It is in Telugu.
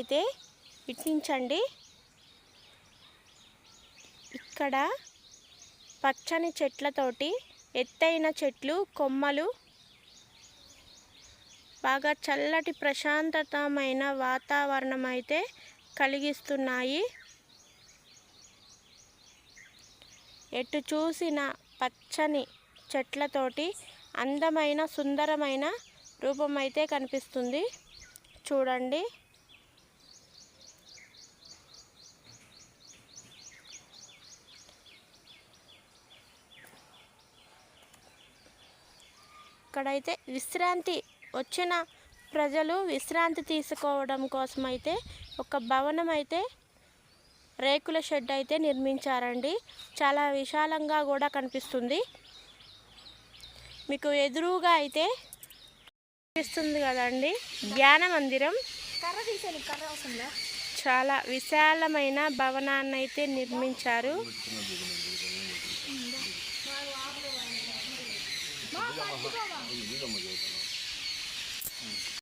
అయితే ఇట్టించండి ఇక్కడ పచ్చని చెట్లతోటి ఎత్తైన చెట్లు కొమ్మలు బాగా చల్లటి ప్రశాంతతమైన వాతావరణం అయితే కలిగిస్తున్నాయి. ఎటు చూసిన పచ్చని చెట్లతోటి అందమైన సుందరమైన రూపం అయితే కనిపిస్తుంది. చూడండి. ఇక్కడైతే విశ్రాంతి వచ్చిన ప్రజలు విశ్రాంతి తీసుకోవడం కోసం అయితే ఒక భవనం అయితే రేకుల షెడ్ అయితే నిర్మించారండి. చాలా విశాలంగా కూడా కనిపిస్తుంది. మీకు ఎదురుగా అయితే కనిపిస్తుంది కదండి. ధ్యాన మందిరం. చాలా విశాలమైన భవనాన్ని అయితే నిర్మించారు. 你不要放这么